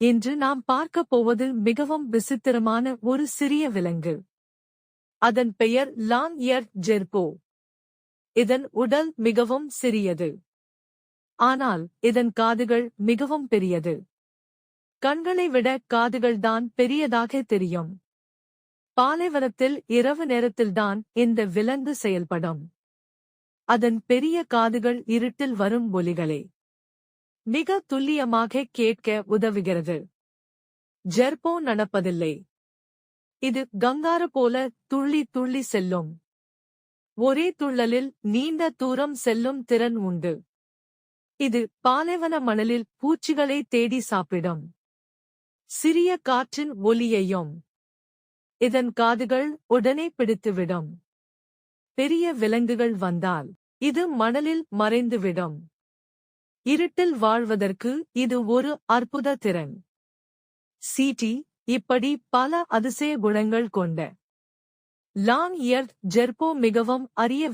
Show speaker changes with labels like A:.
A: இன்று நாம் பார்க்கப் போவது மிகவும் விசித்திரமான ஒரு சிறிய விலங்கு. அதன் பெயர் லாங் இயர் ஜெர்போ. இதன் உடல் மிகவும் சிறியது. ஆனால் இதன் காதுகள் மிகவும் பெரியது. கண்களை விட காதுகள்தான் பெரியதாக தெரியும். பாலைவனத்தில் இரவு நேரத்தில்தான் இந்த விலங்கு செயல்படும். அதன் பெரிய காதுகள் இருட்டில் வரும் ஒலிகளே. மிக துல்லியமாக கேட்க உதவுகிறது. ஜெர்போ நடப்பதில்லை. இது கங்காரு போல துள்ளி துள்ளி செல்லும். ஒரே துள்ளலில் நீண்ட தூரம் செல்லும் திறன் உண்டு. இது பாலைவன மணலில் பூச்சிகளை தேடி சாப்பிடும். சிறிய காற்றின் ஒலியையும் இதன் காதுகள் உடனே பிடித்துவிடும். பெரிய விலங்குகள் வந்தால் இது மணலில் மறைந்துவிடும். இருட்டில் வாழ்வதற்கு இது ஒரு அற்புத திறன். சீட்டி இப்படி பல அதிசய குணங்கள் கொண்ட. லாங் இயர் ஜெர்போ மிகவும் அரிய